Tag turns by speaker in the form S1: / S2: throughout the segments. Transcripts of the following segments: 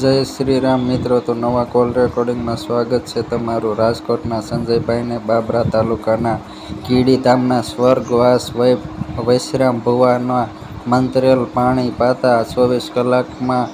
S1: જય શ્રી રામ મિત્રો, તો નવા કોલ રેકોર્ડિંગમાં સ્વાગત છે તમારું રાજકોટના સંજયભાઈને, બાબરા તાલુકાના કીડી ધામના સ્વર્ગવાસ વૈશ્રામ ભુવાના મંત્રેલ પાણી પાતા ચોવીસ કલાકમાં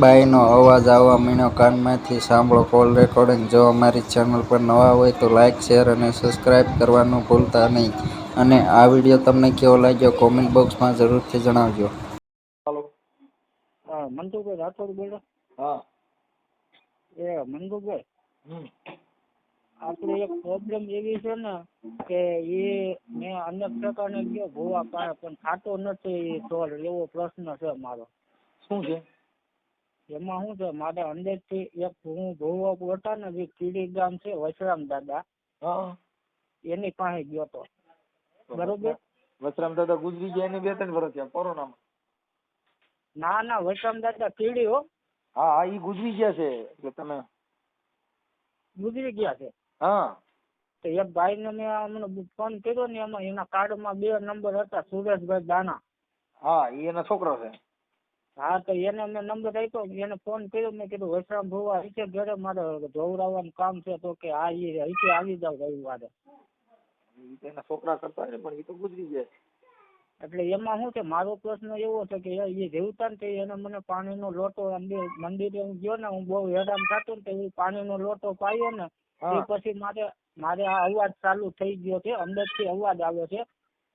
S1: બાઈનો અવાજ આવવા મીણો કાનમાંથી. સાંભળો કોલ રેકોર્ડિંગ, જો અમારી ચેનલ પર નવા હોય તો લાઇક શેર અને સબસ્ક્રાઈબ કરવાનું ભૂલતા નહીં. અને આ વીડિયો તમને કેવો લાગ્યો કોમેન્ટ બોક્સમાં જરૂરથી જણાવજો.
S2: મંતુભાઈ રાઠોડ બોલો
S3: હા.
S2: એ મંગુભાઈ
S3: હમ.
S2: આપણે એક પ્રોબ્લેમ એવી છે ને કે એ મેં અનેક પ્રકારને ગયો ભૂવા પાસે પણ ખાતો નથી સોલ એવો પ્રશ્ન છે મારો.
S3: શું છે?
S2: એમાં શું છે? મારે અંદરથી એક હું ભૂવો હતા ને જે કીડી ગામ છે વસરામ દાદા
S3: હા.
S2: એની પાસે ગયો તો. બરોબર.
S3: વસરામ દાદા ગુજરી ગયા એને બે ત્રણ વર્ષ થયા કોરોનામાં?
S2: ના ના વસરામ દાદા કીડી હો.
S3: હા હા ઈ ગુજરી ગયા છે એટલે તમે
S2: ગુજરી ગયા છે?
S3: હા.
S2: તો એક ભાઈને મેં અમને ફોન કર્યો ને એમાં એના કાર્ડમાં બે નંબર હતા સુરેશભાઈ દાના.
S3: હા ઈ એના છોકરો છે.
S2: હા તો એને મેં નંબર આપ્યો એને ફોન કર્યો મેં કીધું વૈશ્રામ ભુવા અહીંથી ઘરે? મારે જોવડાવવાનું કામ છે તો કે હા એ અહીંથી આવી જાવ રવિવારે.
S3: એના છોકરા કરતા હોય ને પણ એ તો ગુજરી ગયા
S2: એટલે એમાં શું છે મારો પ્રશ્ન એવો છે કે એ જીવતા ને એને મને પાણીનો લોટો મંદિરે હું ગયો ને હું બહુ હેરાન થતો ને તો એ પાણીનો લોટો પાયો ને એ પછી મારે મારે આ અવાજ ચાલુ થઈ ગયો છે અંદરથી અવાજ આવે છે.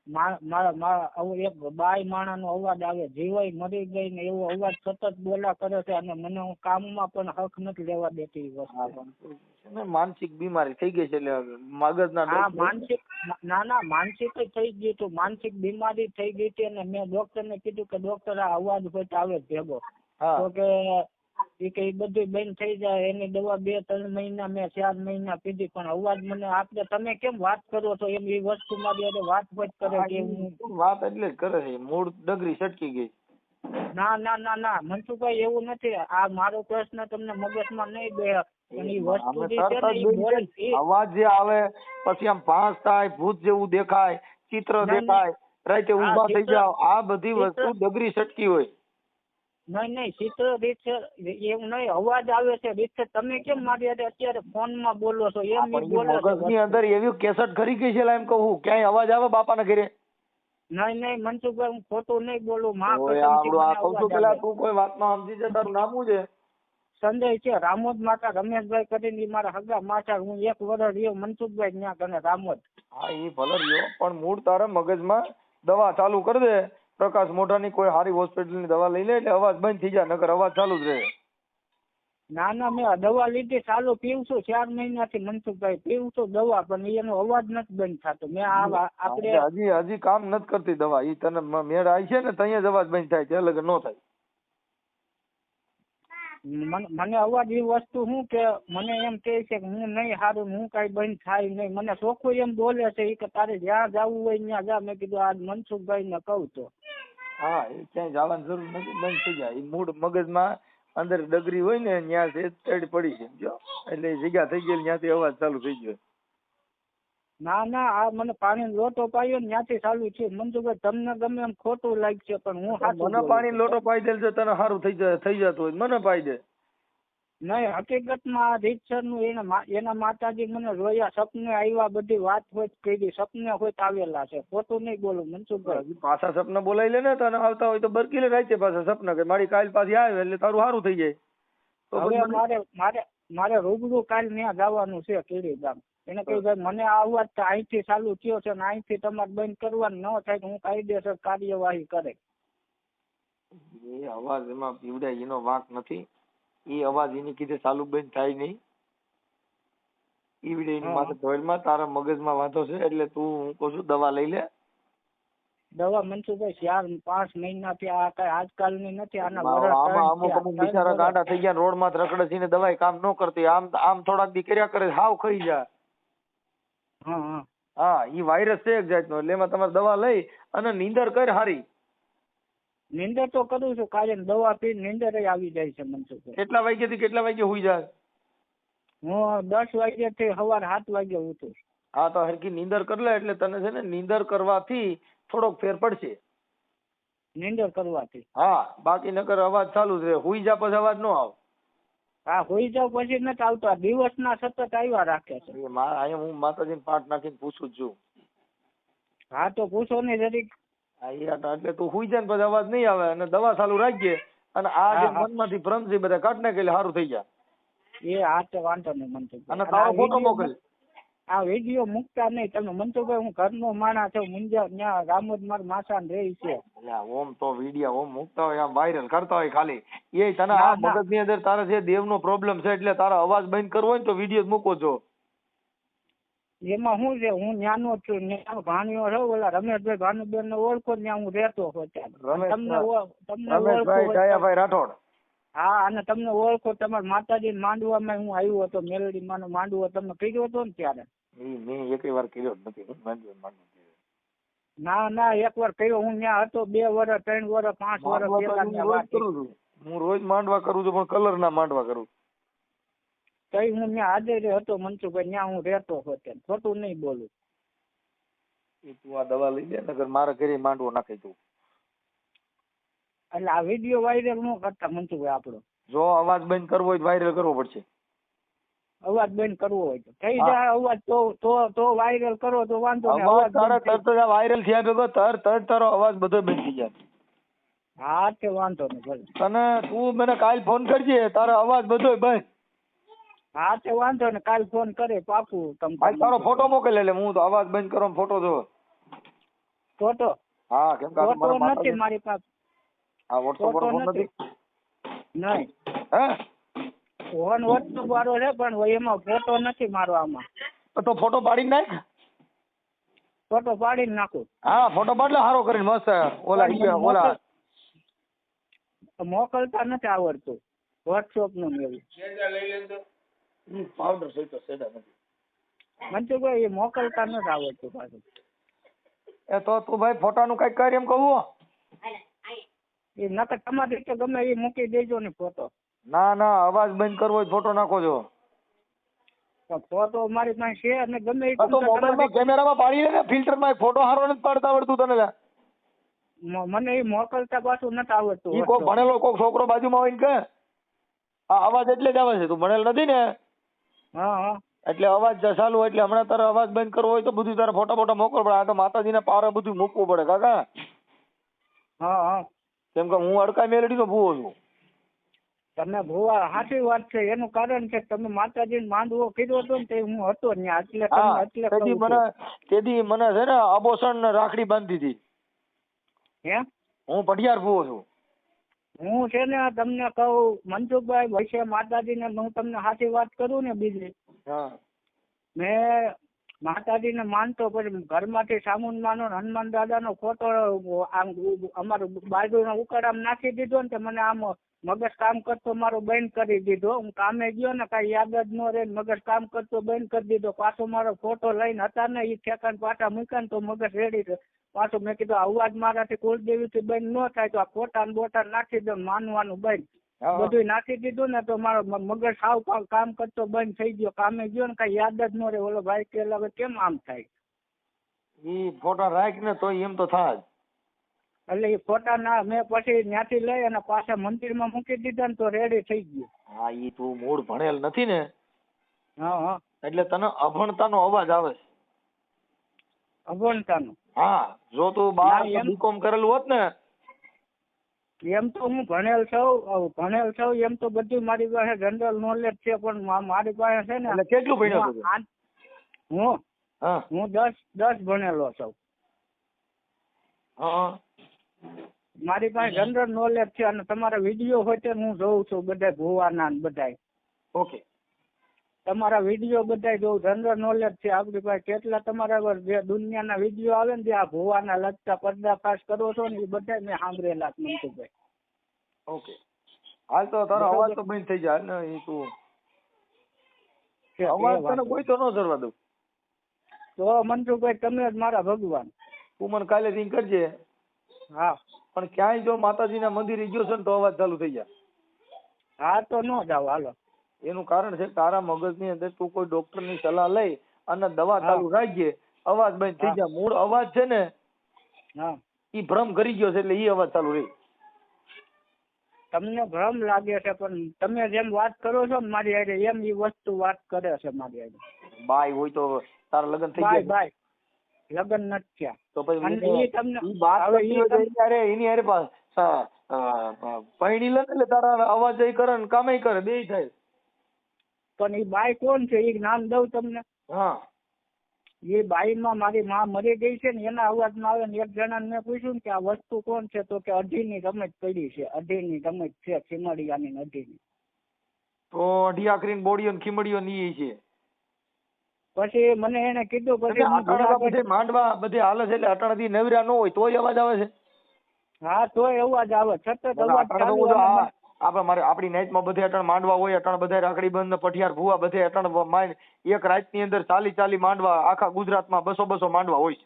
S2: મારા મારા એક બાઈ માણાનો અવાજ આવે. જીવાય મરી ગઈ ને એવો અવાજ સતત બોલા કરે છે અને મને હું કામમાં પણ હક નથી લેવા દેતી વસ્તુ
S3: ને માનસિક બીમારી થઈ ગઈ છે એટલે મગજના
S2: હા માનસિક ના ના માનસિક જ થઈ ગયું હતું. માનસિક બીમારી થઈ ગઈ હતી અને મેં ડોક્ટર ને કીધું કે ડોક્ટર આ અવાજ હોય તો આવે ભેગો. તો કે એ કે બધું બંધ થઈ જાય. એની દવા બે ત્રણ મહિના મેં ચાર મહિના પીધી પણ અવાજ મને આપણે તમે કેમ વાત કરો છો? એમ એ વસ્તુ મારી અરે વાત જ કરે કે
S3: વાત એટલે જ કરે છે? મૂળ ડગરી સટકી ગઈ.
S2: ના ના ના ના. મનસુખભાઈ એવું નથી. આ મારો પ્રશ્ન તમને મગજમાં નહીં એ
S3: અવાજ જે આવે પછી આમ ભાંસ થાય ભૂત જેવું દેખાય ચિત્ર. દેખાય રાતે
S2: ઊભા
S3: ઊભા થઈ જાવ આ બધી વસ્તુ ડગરી સટકી હોય.
S2: નહીં નહીં ચિત્ર રીત એવું નહીં અવાજ આવે છે રીત તમે કેમ મારી હારે અત્યારે ફોનમાં બોલો છો? એમ બોલે છે
S3: મગજની અંદર એવી કેસેટ ખરી ગઈ છે એમ કહું. ક્યાંય અવાજ આવે બાપાના ઘરે?
S2: નહીં નહીં મનસુખભાઈ હું ખોટું નહીં બોલું. માં
S3: ઓય આ છું પેલા તું કોઈ વાતમાં સમજી જા તારું નામ છે.
S2: સંજય છે રામોદ માતા રમેશભાઈ કરીને મારા હગા માતા હું એક વર્ષ રહ્યો મનસુખભાઈ ત્યાં કને રામોદ.
S3: હા એ ભલે રહ્યો પણ મૂળ તારા મગજમાં દવા ચાલુ કરી દે. પ્રકાશ મોઢાની કોઈ સારી હોસ્પિટલની દવા લઈ લે એટલે અવાજ બંધ થઈ જાય નકર અવાજ ચાલુ જ રહે.
S2: ના ના મેં દવા લીધી ચાલુ પીવું છું ચાર મહિનાથી મનસુખભાઈ પીવું છું દવા પણ એનો અવાજ નથી બંધ થતો. મેં આ આપણે
S3: હજી હજી કામ નથી કરતી દવા ઈ તને મેળ આવી છે ને ત્યાં જ અવાજ બંધ થાય છે અલગ ન થાય.
S2: મને અવાજ એવી વસ્તુ શું કે મને એમ કહે છે કે હું નહીં હારું હું કઈ બંધ થાય નહીં. મને ચોખ્ખું એમ બોલે છે કે તારે જ્યાં જવું હોય ત્યાં જા. મેં કીધું આ મનસુખભાઈ ને કહું તો.
S3: હા એ ક્યાંય જવાની જરૂર નથી. બંધ થઈ જાય. એ મૂળ મગજમાં અંદર ડગરી હોય ને ત્યાં પડી છે. જો એટલે જગ્યા થઈ ગઈ ત્યાંથી અવાજ ચાલુ થઈ ગયો.
S2: ના ના આ મને પાણી લોટો પાયો ને ત્યાંથી ચાલુ છે મનસુખભાઈ તમને ગમે એમ ખોટું લાગશે પણ હું સાચું
S3: મને પાણી લોટો પાઈ દે તને સારું થઈ જાય થઈ જતું હોય મને પાઈ દે.
S2: નહીં હકીકતમાં આ રીતસરનું એના એના માતાજી મને રોયા સપને આવ્યા બધી વાત હોય કરી સપને હોય તો આવેલા છે. ખોટું નહીં બોલું મનસુખભાઈ
S3: પાછા સપના બોલાવી લે ને તને આવતા હોય તો બરકી લે રાતે પાછા સપના કે મારી કાલ પાછી આવે એટલે તારું સારું થઈ જાય.
S2: હવે મારે મારે મારે રૂબરૂ કાલ ત્યાં જવાનું છે કેડી ગામ. એને કહ્યું ભાઈ મને આ અવાજ તો અહીંથી ચાલુ થયો છે ને અહીંથી તમારે બંધ કરવાનું ન થાય તો હું કાયદેસર કાર્યવાહી કરે.
S3: એ અવાજ એમાં પીવડાય એનો વાંક નથી. એ અવાજ એની કીધે ચાલુ બંધ થાય નહીં. ઈ એની. માથે ધોળમાં તારા મગજમાં વાંધો છે એટલે તું હું કહું છું દવા લઈ લે.
S2: દવા મનસુખભાઈ ચાર પાંચ મહિનાથી આ કઈ આજકાલની નથી આના
S3: આમાં અમુક અમુક બિચારા ગાંડા થઈ ગયા રોડમાં રખડે છે ને દવાઈ કામ ન કરતી આમ આમ થોડાક દી કર્યા કરે હાવ ખાઈ જાય
S2: હા
S3: ઈ વાયરસ છે એક જાતનો એટલે એમાં તમારે દવા લઈ અને નીંદર કર હારી.
S2: નિંદર તો કરું છું કાયમ દવા પી નીંદર આવી જાય છે મનસુખભાઈ
S3: કેટલા વાગ્યા થી કેટલા વાગે હુઈ જાય?
S2: હું દસ વાગ્યા થી સવાર સાત વાગે ઉઠું છું.
S3: હા તો હરકી નીંદર કર લે એટલે તને છે ને નીંદર કરવાથી થોડોક ફેર પડશે.
S2: નીંદર કરવાથી?
S3: હા બાકી નકર અવાજ ચાલુ જ રહે. હુઈ જા પછી અવાજ ન આવે.
S2: હા હોઈ જાવ પછી નથી આવતો. દિવસ ના સતત આવ્યા રાખે છે.
S3: અહીંયા હું માતાજીને પાઠ નાખીને પૂછું છું.
S2: હા તો પૂછો ને જરીક.
S3: એટલે તું હુઈ જાય ને પછી અવાજ નહીં આવે. અને દવા ચાલુ રાખજે. અને આ જે. મનમાંથી ભ્રમ છે બધા કાઢ નાખે એટલે સારું થઈ જાય.
S2: એ હા તો વાંધો નહીં મન
S3: અને તારો ફોટો મોકલ.
S2: આ વીડિયો મુકતા નહીં. તમે મંતુભાઈ હું ઘરનો માણા છું મુંજા ત્યાં રામોદ માર માસાન રહી છે.
S3: ઓમ તો વિડિયા ઓમ મુકતા હોય આમ વાયરલ કરતા હોય ખાલી. એ તને આ મગજની અંદર તારે જે દેવનો પ્રોબ્લેમ છે એટલે તારા અવાજ બંધ કરવો હોય ને તો વીડિયો મૂકો છો.
S2: એમાં શું છે? હું ન્યાનો છું ન્યાનો ભાણિયો છો ઓલા રમેશભાઈ ભાનુબેન ને ઓળખો ત્યાં હું રહેતો હતો તમને તમને ઓળખો
S3: રમેશભાઈ
S2: હોય
S3: રાઠોડ.
S2: હા અને તમને ઓળખો તમારા માતાજી માંડવામાં હું આવ્યો હતો મેલડી માનો માંડવો તમને કીધો હતો ને ત્યારે?
S3: મેં એકેય વાર કર્યો જ નથી હું માંડવી માંડવી
S2: ના ના એક વાર કર્યો. હું ત્યાં હતો બે વર્ષ ત્રણ વર્ષ પાંચ વર્ષ પહેલા
S3: હું રોજ કરું. છું. હું રોજ માંડવા કરું છું પણ કલર ના માંડવા કરું
S2: તઈ હું ત્યાં હાજર હતો મનસુખભાઈ ત્યાં હું રહેતો હતો. ખોટું નહીં બોલું.
S3: એ તું આ દવા લઈ લે નગર મારા ઘરે માંડવો નાખી તું.
S2: એટલે આ વીડિયો વાયરલ ન કરતા મનસુખભાઈ આપણો.
S3: જો અવાજ બંધ કરવો હોય તો વાયરલ કરવો પડશે.
S2: અવાજ બંધ કરવો હોય તો. થઈ જાય અવાજ તો તો તો વાયરલ કરો તો વાંધો નહીં.
S3: અવાજ તારા તરત જ વાયરલ થયા ભેગો તર તર તારો અવાજ બધો બંધ થઈ જાય.
S2: હા તે વાંધો નહીં ભલે.
S3: તને તું મને કાલ ફોન કરજે તારો અવાજ બધો બંધ.
S2: હા તે વાંધો ને કાલ ફોન કરે પાકું તમ
S3: ભાઈ તારો ફોટો મોકલે એટલે હું તો અવાજ બંધ કરો ફોટો જો
S2: ફોટો
S3: હા કેમ કે
S2: ફોટો નથી મારી પાસે.
S3: હા વોટ્સઅપ પર
S2: ફોટો
S3: ફોન.
S2: નથી. નહીં.
S3: હે?
S2: ફોન વોટ્સઅપ વાળો છે પણ એમાં ફોટો નથી મારો આમાં
S3: તો ફોટો પાડી નાખ.
S2: ફોટો પાડીને નાખું.
S3: હા ફોટો પાડલો સારો કરીને મસ્ત ઓલા ઓલા.
S2: મોકલતા નથી આવડતું. વોટ્સઅપનું ને એવું.
S3: પાવડર સહિત તો સેડા નથી.
S2: મનસુખભાઈ એ મોકલતા નથી આવડતું પાછું.
S3: એ તો તું ભાઈ ફોટાનું કઈ કર એમ કહું
S2: એ નકર તમારી રીતે ગમે એ મૂકી દેજો ને ફોટો.
S3: ના ના અવાજ બંધ કરવો હોય ફોટો નાખો છો
S2: ફોટો મારી પાસે છે અને ગમે એ
S3: તો મોબાઈલમાં કેમેરામાં પાડી લે ને ફિલ્ટરમાં ફોટો હારો નથી પાડતા આવડતું તને
S2: મને એ મોકલતા પાછું નથી આવડતું
S3: ઈ કોક ભણેલો કોક છોકરો બાજુમાં હોય ને કે આ અવાજ એટલે જ આવે છે. તું ભણેલ નથી ને?
S2: હા હા.
S3: એટલે અવાજ જ ચાલુ હોય એટલે હમણાં તારે અવાજ બંધ કરવો હોય તો બધું તારે ફોટા ફોટા મોકલવો પડે. આ તો માતાજીને પારે બધું મૂકવું પડે કાકા.
S2: હા હા.
S3: કેમ કે હું અડકાઈ મેલડી તો ભૂવો છું.
S2: તમે ભુવા સાચી વાત છે. એનું કારણ છે તમે માતાજી માંડવો કીધો હતો ને તે હું હતો ત્યાં. એટલે એટલે
S3: તેથી મને. તેથી મને છે ને આભૂષણ રાખડી બાંધી હતી.
S2: હે?
S3: હું પઢિયાર ભૂવો છું.
S2: હું છે ને તમને કહું મનસુખભાઈ વૈશ્ય માતાજીને હું તમને સાચી વાત કરું ને બીજી.
S3: હા.
S2: મેં માતાજીને માનતો પછી ઘરમાંથી સામુન ને હનુમાન દાદાનો ફોટો આમ અમારું બાજુનો આમ નાખી દીધો ને તે મને આમ મગજ કામ કરતો મારો બંધ કરી દીધો. હું કામે ગયો ને કાંઈ યાદ જ ન રહે મગજ કામ કરતો બંધ કરી દીધો. પાછો મારો ફોટો લઈને હતા ને એ ઠેકાણ પાટા મૂક્યા ને તો મગજ રેડી પાછો મેં કીધું અવાજ મારાથી કુળદેવીથી બંધ ન થાય તો આ ફોટા ને બોટા નાખી દો માનવાનું બંધ. બધું નાખી દીધું ને તો મારો મગજ સાવ કામ કરતો બંધ થઈ ગયો. કામે ગયો ને કઈ યાદ જ ન રહે. ઓલો ભાઈ કે કેમ આમ થાય?
S3: ઈ ફોટા રાખ ને તો એમ તો થાય.
S2: એટલે એ ફોટા ના મેં પછી ત્યાંથી લઈ અને પાછા મંદિરમાં મૂકી દીધા ને તો રેડી થઈ ગયું.
S3: હા ઈ તું મૂળ ભણેલ નથી ને?
S2: હા હા.
S3: એટલે તને અભણતાનો અવાજ આવે છે.
S2: અભણતાનું?
S3: હા જો તું બાર
S2: એમ-
S3: બીકોમ કરેલું હોત ને?
S2: એમ તો હું ભણેલ છું ભણેલ છું એમ તો બધી મારી પાસે જનરલ નોલેજ છે પણ મારી પાસે છે ને
S3: એટલે કેટલું ભણ્યો
S2: હું હું? દસ દસ ભણેલો છું.
S3: હા.
S2: મારી પાસે જનરલ નોલેજ છે અને તમારા વીડિયો હોય તે હું જોઉં છું બધા ભુવાના ને બધાય.
S3: ઓકે.
S2: તમારા વીડિયો બધા જોઉં જનરલ નોલેજ છે. આપણી પાસે કેટલા તમારા જે દુનિયાના વીડિયો આવે ને જે આ ભુવાના લગતા પર્દાફાશ કરો છો ને એ બધા મેં સાંભળેલા છે
S3: ઓકે. હાલ તો તારો અવાજ તો બંધ થઈ જાય. ને એ તું અવાજ તને કોઈ તો ન જરવા દઉં.
S2: તો મનસુખભાઈ તમે જ મારા ભગવાન.
S3: તું મને કાલે રિંગ કરજે
S2: હા
S3: પણ ક્યાંય જો માતાજીના મંદિરે ગયો છે ને તો અવાજ ચાલુ થઈ જાય.
S2: હા તો ન જાવ હાલો.
S3: એનું કારણ છે તારા મગજની અંદર તું કોઈ ડોક્ટરની સલાહ લઈ અને દવા ચાલુ રાખજે. અવાજ બંધ થઈ જાય. મૂળ અવાજ છે ને
S2: હા.
S3: ઈ ભ્રમ કરી ગયો છે એટલે ઈ અવાજ ચાલુ રહી.
S2: તમને ભ્રમ લાગે છે પણ તમે જેમ વાત કરો છો ને મારી હારે એમ ઈ વસ્તુ વાત કરે છે મારી હારે.
S3: બાય હોય તો તારા લગ્ન થઈ જાય
S2: બાય લગ્ન નથી થયા.
S3: તો પછી
S2: તમને
S3: એની હારે પૈણી લે એટલે તારા અવાજ કરે ને કામે કરે બે થાય.
S2: પણ એ બાઈ કોણ છે? એ નામ દઉં તમને.
S3: હા.
S2: એ બાઈમાં મારી માં મરી ગઈ છે ને એના અવાજમાં આવે ને એક જણાને મેં પૂછ્યું કે આ વસ્તુ કોણ છે? તો કે અઢીની રમત પડી છે. અઢીની રમત છે ખીમડિયાની અઢી અઢીની.
S3: તો અઢી આખરી બોડીઓ ને ખીમડીઓ ની છે.
S2: પછી મને એને કીધું પછી હું જુનાગઢ
S3: માંડવા બધે હાલે છે એટલે અટાણાથી નવરા ન હોય તોય અવાજ આવે છે?
S2: હા તોય અવાજ આવે. સતત
S3: આપડે
S2: અવાજ
S3: અટાણે તો
S2: ચાલુ
S3: બધું
S2: અને
S3: આ- આપણે મારે આપણી નાઈટમાં બધે અટાણ માંડવા હોય અટાણ બધા રાખડી બંધ ને પઠિયાર ભૂવા બધે અટાણ માંડ એક રાતની અંદર ચાલી ચાલી માંડવા આખા ગુજરાતમાં બસો બસો માંડવા હોય છે.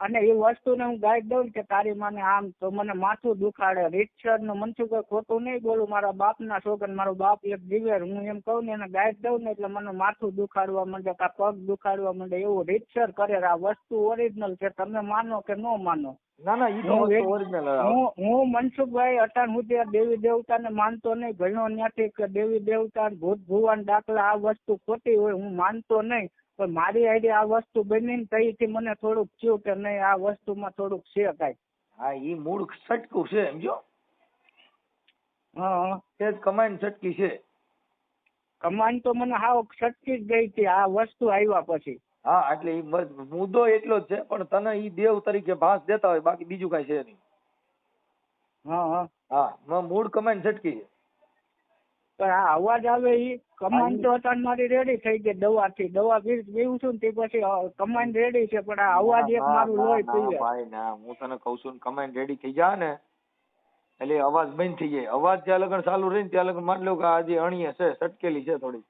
S2: અને એ વસ્તુને હું ગાઈડ દઉં કે તારી માને આમ તો મને માથું દુખાડે. રીતસરનું મનસું કોઈ ખોટું નહીં બોલું. મારા બાપના છોકરા મારો બાપ એક દિવેર હું એમ કહું ને એને ગાઈડ દઉં ને એટલે મને માથું દુખાડવા માંડે કા પગ દુખાડવા માંડે એવું રીતસર કરે આ વસ્તુ ઓરિજિનલ છે. તમે માનો કે ન માનો.
S3: ના ના ઈ તો ઓરિજિનલ
S2: હું હું મનસુખભાઈ અટાણ હું ત્યાં દેવી દેવતાને માનતો નહીં. ઘણો ત્યાંથી કે દેવી દેવતા ભૂત ભુવાન દાખલા આ વસ્તુ ખોટી હોય હું માનતો નહીં. પણ મારી આઈડી આ વસ્તુ બની ને તઈથી મને થોડુંક થયું કે નહીં આ વસ્તુમાં થોડુંક છે કાંઈ.
S3: હા ઈ મૂળ છટકું છે સમજો?
S2: હા.
S3: તે જ કમાઈને સટકી છે.
S2: કમાન તો મને હાવ છટકી જ ગઈ હતી આ વસ્તુ આવ્યા પછી.
S3: હા એટલે ઈ મુદ્દો એટલો જ છે પણ તને ઈ દેવ તરીકે ભાસ દેતા હોય બાકી બીજું કાંઈ છે નહીં.
S2: હા હા.
S3: હા મૂળ કમાઈને સટકી છે.
S2: પણ આ અવાજ આવે ઈ કમાન તો અત્યારે મારી રેડી થઈ ગઈ દવા પી- પીવું છું ને તે પછી અ, કમાન રેડી છે પણ આ અવાજ એક મારું લોહી પીવે
S3: ભાઈ ના હું તને કઉ છું ને રેડી થઈ જા ને. એટલે અવાજ બંધ થઈ જાય. અવાજ જ્યાં લગન ચાલુ રહી ને ત્યાં લગન માની લો કે આજે અણીએ છે સટકેલી છે થોડી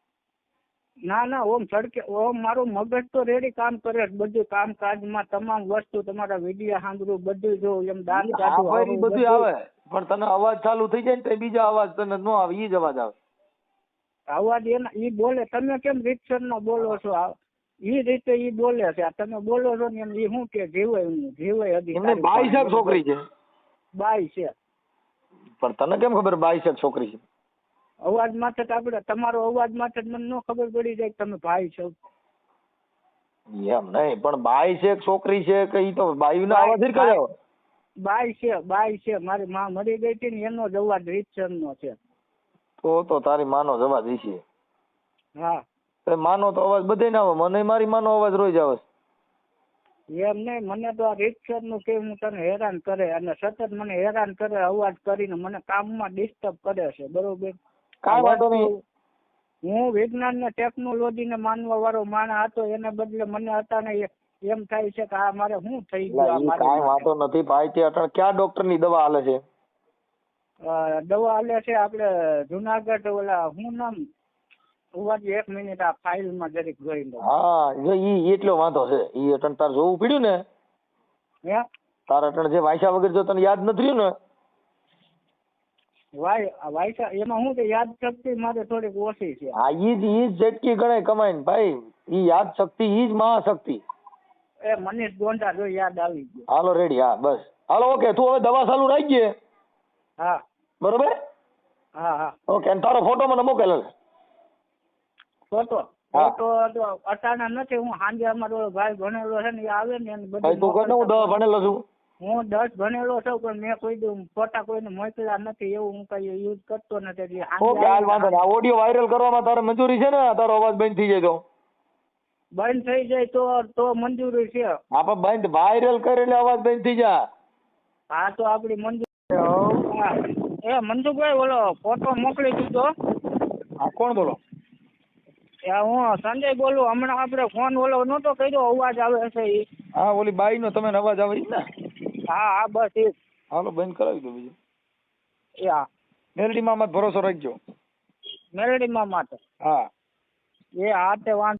S2: ના ના ઓમ સડકે ઓમ મારું મગજ તો રેડી કામ કરે બધું કામકાજમાં તમામ વસ્તુ તમારા વીડિયો સાંભળું બધું જો એમ દાન
S3: બધું આવે પણ તને અવાજ ચાલુ થઈ જાય ને તો બીજા અવાજ તને ન આવે ઈ જ અવાજ આવે.
S2: અવાજ એના ઈ બોલે તમે કેમ રીતસર નો બોલો છો? ઈ રીતે ઈ બોલે છે આ તમે બોલો છો ને એમ ઈ શું કે જીવાય એમનું જીવે હજી
S3: બાઈ છે છોકરી છે.
S2: બાઈ છે
S3: પણ તને કેમ ખબર બાઈ છે છોકરી છે?
S2: અવાજ માથે જ આપણે તમારો અવાજ માથે જ મને ન ખબર પડી જાય કે તમે ભાઈ છો.
S3: એમ નહીં પણ બાઈ છે કે છોકરી છે કે ઈ તો
S2: બાઈ નો
S3: અવાજ જ કર્યો?
S2: બાઈ છે બાઈ છે. મારી માં મરી ગઈ હતી ને એનો જ અવાજ રીતસર નો છે.
S3: તો તો તારી માનો જ અવાજ છે.
S2: હા.
S3: તો માનો તો અવાજ બધે ના આવે મને મારી માનો અવાજ રોજ જાવ
S2: એમ નહીં મને તો આ રીતસરનું કે હું તને હેરાન કરે અને સતત મને હેરાન કરે અવાજ કરીને મને કામમાં ડિસ્ટર્બ કરે છે. બરોબર?
S3: કાંઈ વાંધો નહીં.
S2: હું વિજ્ઞાન ને ટેકનોલોજી ને માનવા વાળો માણસ હતો એના બદલે મને હતા ને એમ થાય છે કે આ મારે શું થઈ ગયું
S3: કાંઈ વાંધો નથી ભાઈ તે અટાણે ક્યાં ડોક્ટરની દવા હાલે છે?
S2: દવા આલે છે આપણે જુનાગઢ ઓલા હું નામ? ઉવાજી એક મિનિટ આ ફાઇલમાં જરીક જોઈ લો
S3: હા જો ઈ એટલો વાંધો છે. ઈ અટણ તાર જોવું પડ્યું ને?
S2: હે?
S3: તાર અટણ જે વાંચ્યા વગર જો તને યાદ નથી રહ્યું ને?
S2: વાય વાયસા એમાં હું કે યાદ શક્તિ મારે થોડીક ઓછી છે.
S3: હા ઈ જ ઈ જ ઝટકી ગણાય કમાઈને ભાઈ. ઈ યાદ શક્તિ ઈ જ મહાશક્તિ.
S2: એ મનીષ ગોંડા જો યાદ આવી ગયો.
S3: હાલો રેડી હા બસ. હાલો ઓકે તું હવે દવા ચાલુ રાખજે.
S2: હા.
S3: બરોબર?
S2: હા હા.
S3: ઓકે અને તારો ફોટો મને મોકલ.
S2: ફોટો ફોટો તો અટાણા નથી હું સાંજે અમારો ભાઈ ભણેલો છે ને એ આવે ને એને
S3: ભાઈ તું કર હું દવા ભણેલો છું.
S2: હું દસ ભણેલો છું પણ મેં કોઈ દઉં ફોટા કોઈને મોકલ્યા નથી એવું હું કઈ યુઝ કરતો નથી.
S3: ઓકે હાલ વાંધો નહીં. આ ઓડિયો વાયરલ કરવામાં તારે મંજૂરી છે ને? તારો અવાજ બંધ થઈ જાય તો.
S2: બંધ થઈ જાય તો તો મંજૂરી છે.
S3: હા પણ બંધ વાયરલ કરે એટલે અવાજ બંધ થઈ જાય
S2: હા તો આપડી મંજૂરી હા. એ મંજુભાઈ બોલો ફોટો મોકલી દીધો.
S3: હા કોણ બોલો?
S2: એ હું સંજય બોલું હમણાં આપણે ફોન ઓલો નતો કર્યો અવાજ આવે છે
S3: હા ઓલી બાઈ નો તમે અવાજ આવે ને?
S2: હા હા બસ એ
S3: હાલો બંધ કરાવી દો બીજું.
S2: એ હા.
S3: મેલડીમાં મત ભરોસો રાખજો.
S2: મેલડીમાં માટે
S3: હા.
S2: એ હા તે વાંધો